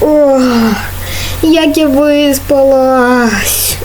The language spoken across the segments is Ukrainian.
Ох, як я виспалась.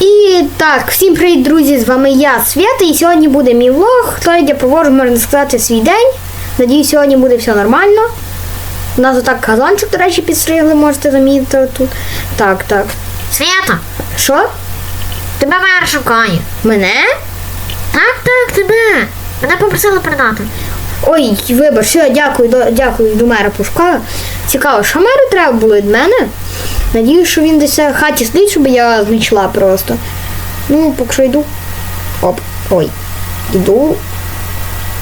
І так, всім привіт, друзі! З вами я, Свята, і сьогодні буде мій влог. То я проводжу, можна сказати, свій день. Надіюсь, сьогодні буде все нормально. У нас отак газончик, до речі, підстригли, можете замітити тут. Так, так. Свята, Що? тебе мер шукає. Мене? Так, так, тебе. Мене попросили передати. Ой, вибач, все, дякую, до, дякую до мера пошукаю. Цікаво, що меру треба було від мене? Надіюсь, що він десь в хаті сидить, щоб я знайшла просто. Ну, поки що йду. Оп, ой. Йду.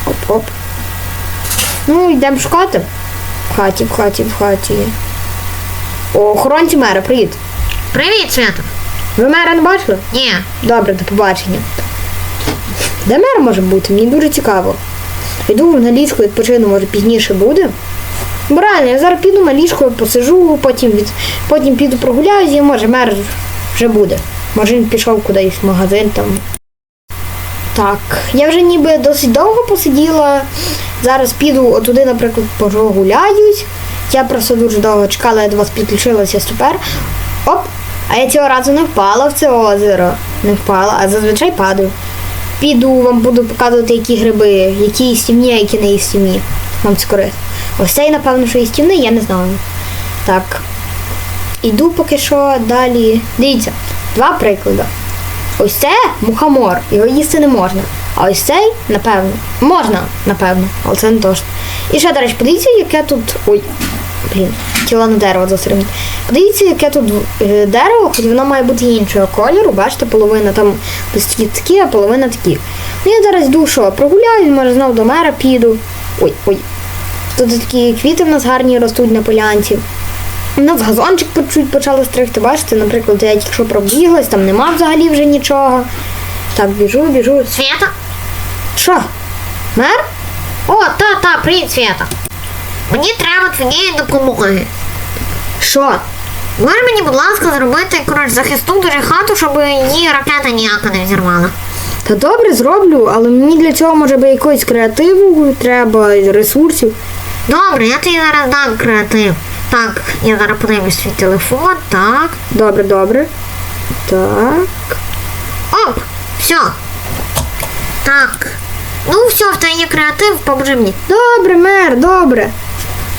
Оп-оп. Ну, йдемо шукати. В хаті, в хаті, в хаті. О, охоронці мера, привіт. Привіт, Свята. Ви мера не бачили? Ні. Добре, до побачення. Де мер може бути? Мені дуже цікаво. Йду на ліжко, відпочину, може пізніше буде. Бо реально, я зараз піду на ліжко, посижу, потім, від... потім піду прогуляюся і може мер вже буде. Може він пішов кудись в магазин там. Так, я вже ніби досить довго посиділа. Зараз піду отуди, наприклад, прогуляюсь. Я просто дуже довго чекала, я до вас підключилася тепер. Оп! А я цього разу не впала в це озеро. Не впала, а зазвичай падаю. Піду, вам буду показувати, які гриби, які їстівні, а які не їстівні. Вам це корисно. Ось цей, напевно, що їстівний, я не знаю. Так. Іду поки що далі. Дивіться, два приклади. Ось це мухомор, його їсти не можна. А ось цей, напевно, можна, напевно, але це не точно. І ще, до речі, подивіться, яке тут. Ой, блін, тіло на дерево засередині. Подивіться, яке тут е, дерево, хоч воно має бути іншого кольору. Бачите, половина там листки такі, а половина такі. Ну я зараз що прогуляю, може знову до мера піду. Ой, ой. Тут такі квіти в нас гарні ростуть на полянці. У нас газончик чуть почали стригти, бачите, наприклад, я тільки що пробіглась, там нема взагалі вже нічого. Так, біжу, біжу. Свята? Що? Мер? О, та, та, привіт, Свята. Мені треба твоєї допомоги. Що? Можеш мені, будь ласка, зробити коротше, захисну дуже хату, щоб її ракета ніяка не взірвала. Та добре, зроблю, але мені для цього може би якогось креативу треба, ресурсів. Добре, я тобі зараз дам креатив. Так, я зараз подивлюсь свій телефон, так. Добре, добре. Так. Оп, все. Так. Ну все, в тебе є креатив, поможи мені. Добре, мер, добре.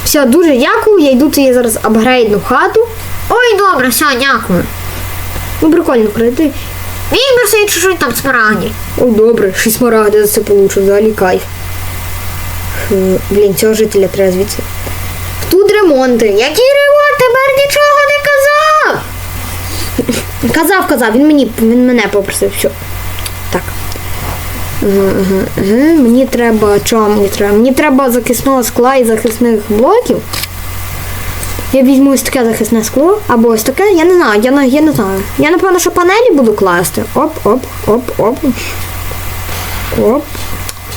Все, дуже дякую, я йду тобі зараз апгрейдну хату. Ой, добре, все, дякую. Ну, прикольно, креатив. Візьми собі чуть-чуть там смарагді. О, добре, шість смарагди за це получу, взагалі кайф. Блін, цього жителя треба звідси. Тут ремонти. Які ремонти? Мер нічого не казав. Казав, казав, він мені він мене попросив. Все. Так. Мені треба. Чого мені треба? Мені треба захисного скла і захисних блоків. Я візьму ось таке захисне скло, або ось таке, я не знаю, я, я не знаю. Я напевно, що панелі буду класти. Оп, оп, оп, оп. Оп.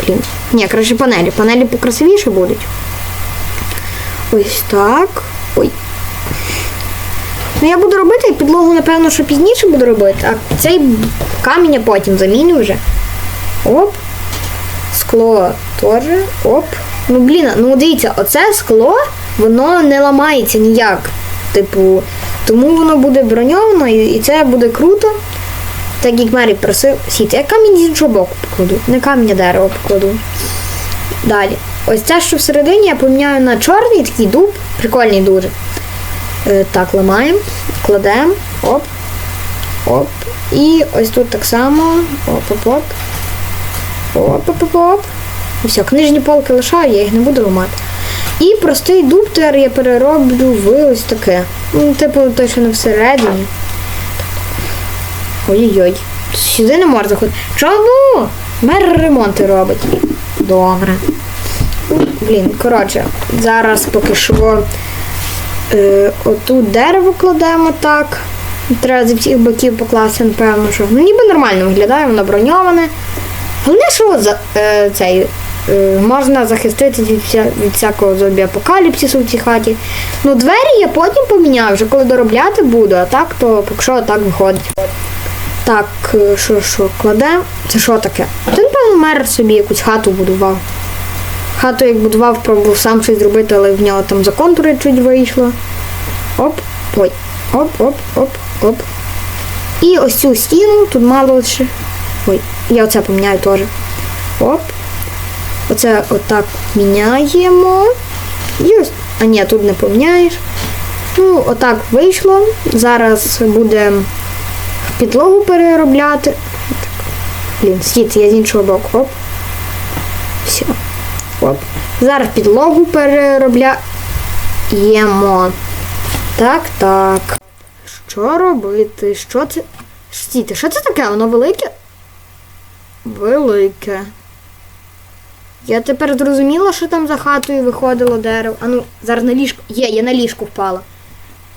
Блін. Ні, краще панелі. Панелі покрасивіше будуть. Ось так. Ой. Ну я буду робити, підлогу, напевно, що пізніше буду робити, а цей камінь я потім заміню вже. Оп. Скло теж. Оп. Ну блін, ну дивіться, оце скло, воно не ламається ніяк. Типу, тому воно буде броньовано і, це буде круто. Так як Мері просив. Сіти, я камінь з іншого боку покладу. Не камінь, а дерево покладу. Далі. Ось це, що всередині, я поміняю на чорний такий дуб. Прикольний дуже. Е, так, ламаємо, кладемо. Оп. Оп. І ось тут так само. Оп-оп-оп. Оп-оп-оп. І все, книжні полки лишаю, я їх не буду ламати. І простий дуб тепер я перероблю в ось таке. Ну, типу, той, що не всередині. Ой-ой-ой. Сюди не можна заходити. Чому? Мер ремонти робить. Добре. Блін, коротше, зараз поки що е, отут дерево кладемо так. Треба зі всіх боків покласти, напевно, що. Ну ніби нормально виглядає, воно броньоване. Головне, що за, е, цей, е, можна захистити від, вся, від всякого зомбі апокаліпсису в цій хаті. Ну, двері я потім поміняю, вже коли доробляти буду, а так, то поки що так виходить. Так, е, що, що, кладемо. Це що таке? Напевно, мер собі якусь хату будував. Хату як будував, пробував сам щось зробити, але в нього там за контури чуть вийшло. Оп, ой, оп, оп, оп, оп. І ось цю стіну тут мало ще. Ой, я оце поміняю теж. Оп. Оце отак міняємо. Ось. А ні, тут не поміняєш. Ну, отак вийшло. Зараз будемо підлогу переробляти. Блін, стіт, я з іншого боку. Оп. Все. Оп. Зараз підлогу переробляємо. Так, так. Що робити? Що це? Стійте, що це таке? Воно велике? Велике. Я тепер зрозуміла, що там за хатою виходило дерево. А ну, зараз на ліжко. Є, я на ліжко впала.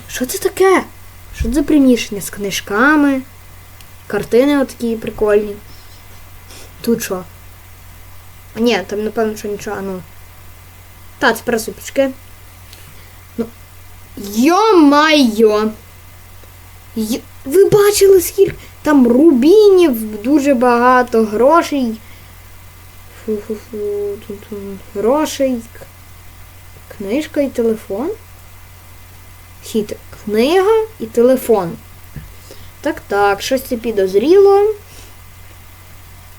Що це таке? Що це за приміщення з книжками? Картини отакі прикольні. Тут що? Ні, там напевно, що нічого, а ну. Та, це просто. Ну. Йо-майо! Ви бачили, скільки там рубінів, дуже багато грошей. Фу-фу-фу, тут грошей. Книжка і телефон. Хіт, книга і телефон. Так, так, щось це підозріло.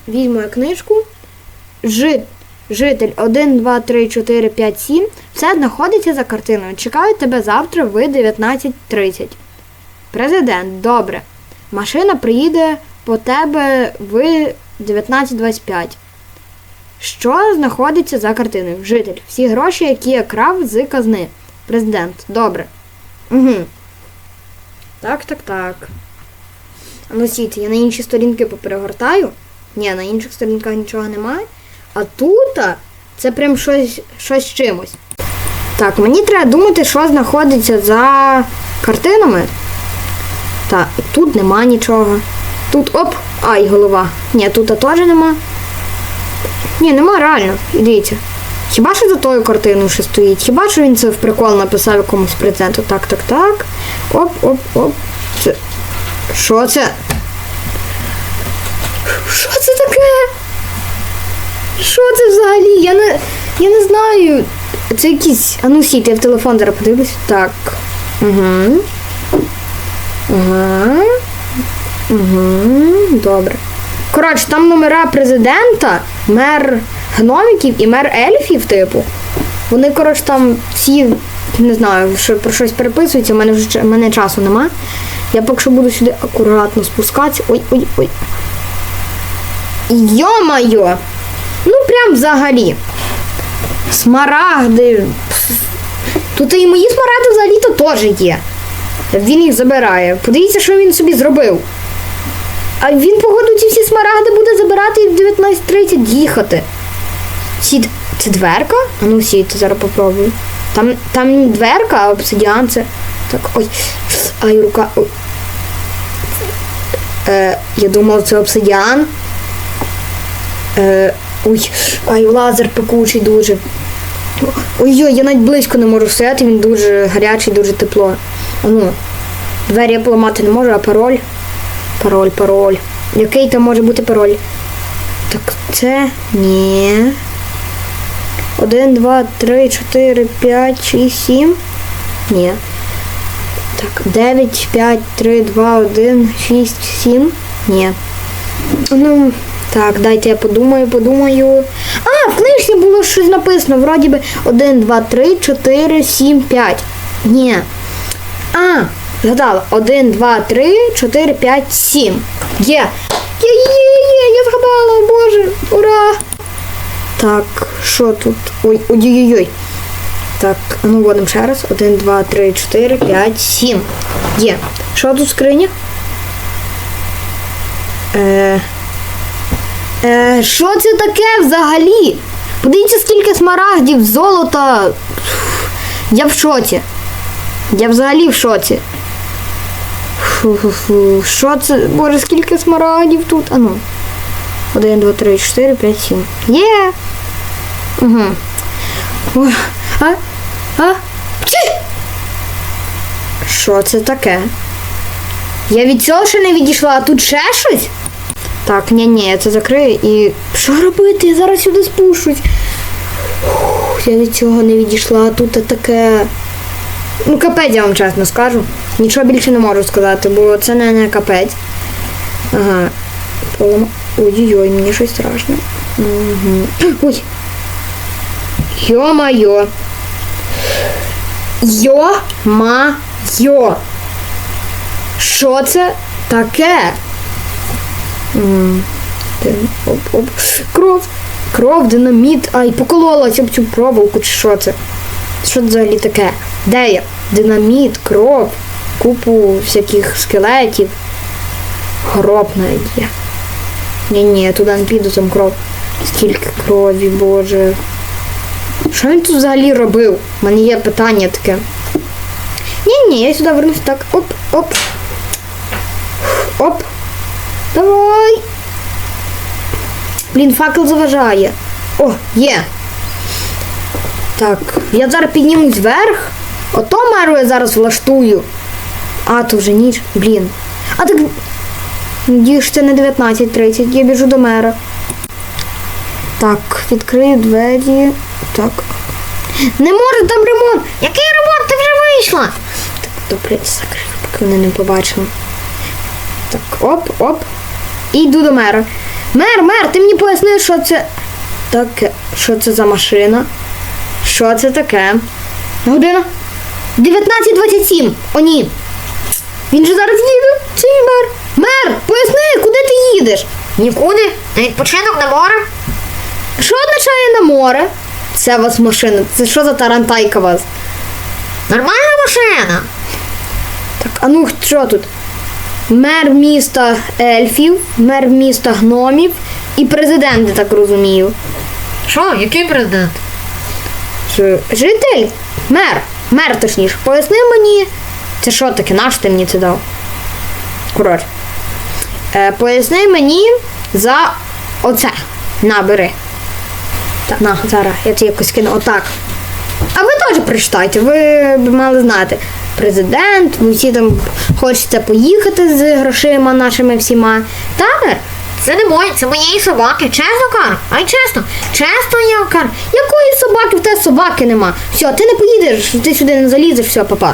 Візьму я книжку. Жит, житель 1, 2, 3, 4, 5, 7. Все знаходиться за картиною. Чекаю тебе завтра в 19.30. Президент, добре. Машина приїде по тебе в 19.25. Що знаходиться за картиною? Житель. Всі гроші, які я крав з казни. Президент. Добре. Угу. Так, так, так. Ну, сіть, я на інші сторінки поперегортаю. Ні, на інших сторінках нічого немає. А тут це прям щось, щось чимось. Так, мені треба думати, що знаходиться за картинами. Так, тут нема нічого. Тут оп, ай, голова. Ні, тут теж нема. Ні, нема реально. І Дивіться. Хіба що за тою картиною ще стоїть? Хіба що він це в прикол написав якомусь презенту? Так, так, так. Оп, оп, оп. Це... Що це? Що це таке? Що це взагалі? Я не, я не знаю. Це якісь. А ну сіть, я в телефон зараз подивлюсь. Так. Угу. Ага. Угу. Добре. Коротше, там номера президента, мер гноміків і мер ельфів, типу. Вони, коротше, там всі, не знаю, що про щось переписуються, у мене вже мене часу нема. Я поки що буду сюди акуратно спускатися. Ой, ой, ой. Йо-майо! Ну прям взагалі. Смарагди. Тут і мої смарагди взагалі-то теж є. Він їх забирає. Подивіться, що він собі зробив. А він, походу, ці всі смарагди буде забирати і в 19.30 їхати. Сід, це дверка? А ну сідь, зараз попробую. Там, там дверка, а обсидіан це. Так, ой. Ай, рука. Ой. Е, я думав, це обсидіан. Е, ой, ай, лазер пекучий дуже. Ой-ой, я навіть близько не можу стояти, він дуже гарячий, дуже тепло. Ну, двері я поламати не можу, а пароль. Пароль, пароль. Який там може бути пароль? Так, це ні. Один, два, три, чотири, п'ять, шість, сім. Ні. Так, дев'ять, п'ять, три, два, один, шість, сім. Ні. Ну, так, дайте я подумаю, подумаю. А, в книжці було щось написано. Вроді би 1, 2, 3, 4, 7, 5. Ні. А, згадала. 1, 2, 3, 4, 5, 7. Є. Є, є, є, я згадала, о боже. Ура! Так, що тут? Ой, ой-ой-ой. Так, ну вводимо ще раз. 1, 2, 3, 4, 5, 7. Є. Що тут в скрині? Е, Е, що це таке взагалі? Подивіться, скільки смарагдів, золота. Я в шоці. Я взагалі в шоці. Фу-фу-фу. Що це? Боже, скільки смарагдів тут? Ану. 1, 2, 3, 4, 5, 7. Є. Угу. А? А? Чи? Що це таке? Я від цього ще не відійшла, а тут ще щось? Так, ні, ні, я це закрию і. Що робити? Я зараз сюди спущусь. Я від цього не відійшла, а тут таке. Ну, капець, я вам чесно скажу. Нічого більше не можу сказати, бо це не, не капець. Ага. Ой-ой-ой, мені щось страшно. Угу. Ой. Йо-майо. Йо-ма-йо. Що це таке? М, дин- Оп, оп. Кров. Кров, динаміт. Ай, покололась об цю проволоку, чи що це? Що це взагалі таке? Де я? Динаміт, кров, купу всяких скелетів. Гроб навіть є. Ні-ні, я туди не піду, там кров. Стільки крові, боже. Що він тут взагалі робив? У мене є питання таке. Ні-ні, я сюди вернусь так. Оп, оп. Оп. Давай. Блін, факел заважає. О, є. Так, я зараз піднімусь вверх. Ото меру я зараз влаштую. А, то вже ніч. Блін. А так. Це не 19.30, я біжу до мера. Так, відкрию двері. Так. Не може там ремонт! Який ремонт ти вже вийшла? Так, добре, закрию, поки вони не побачили. Так, оп, оп. І йду до мера. Мер, мер, ти мені поясни, що це таке. Що це за машина? Що це таке? Година? 19.27. О, ні. Він же зараз їде. Цей мер. Мер, поясни, куди ти їдеш? Нікуди. На відпочинок на море. Що означає на море? Це у вас машина. Це що за тарантайка у вас? Нормальна машина. Так, а ну що тут? Мер міста ельфів, мер міста гномів і президент, я так розумію. Що, який президент? Житель, мер, мер точніше, поясни мені, це що таке, наш ти мені це дав? Коротше. Е, поясни мені за оце. На, бери. Так, на, зараз, я це якось кину. Отак. А ви теж прочитайте, ви б мали знати. Президент, ви всі там хочете поїхати з грошима нашими всіма. Та? Це не моє, це моєї собаки. Чесно кажу. Ай чесно. Чесно я кажу. Якої собаки в тебе собаки нема? Все, ти не поїдеш, ти сюди не залізеш, все, папа.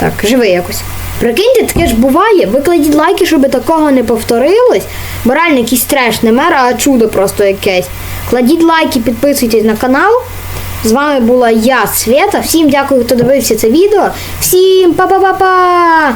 Так, живи якось. Прикиньте, таке ж буває. Викладіть лайки, щоб такого не повторилось. Бо реально якийсь треш не мер, а чудо просто якесь. Кладіть лайки, підписуйтесь на канал. З вами була я, Свята. Всім дякую, хто дивився це відео. Всім па-па-па-па!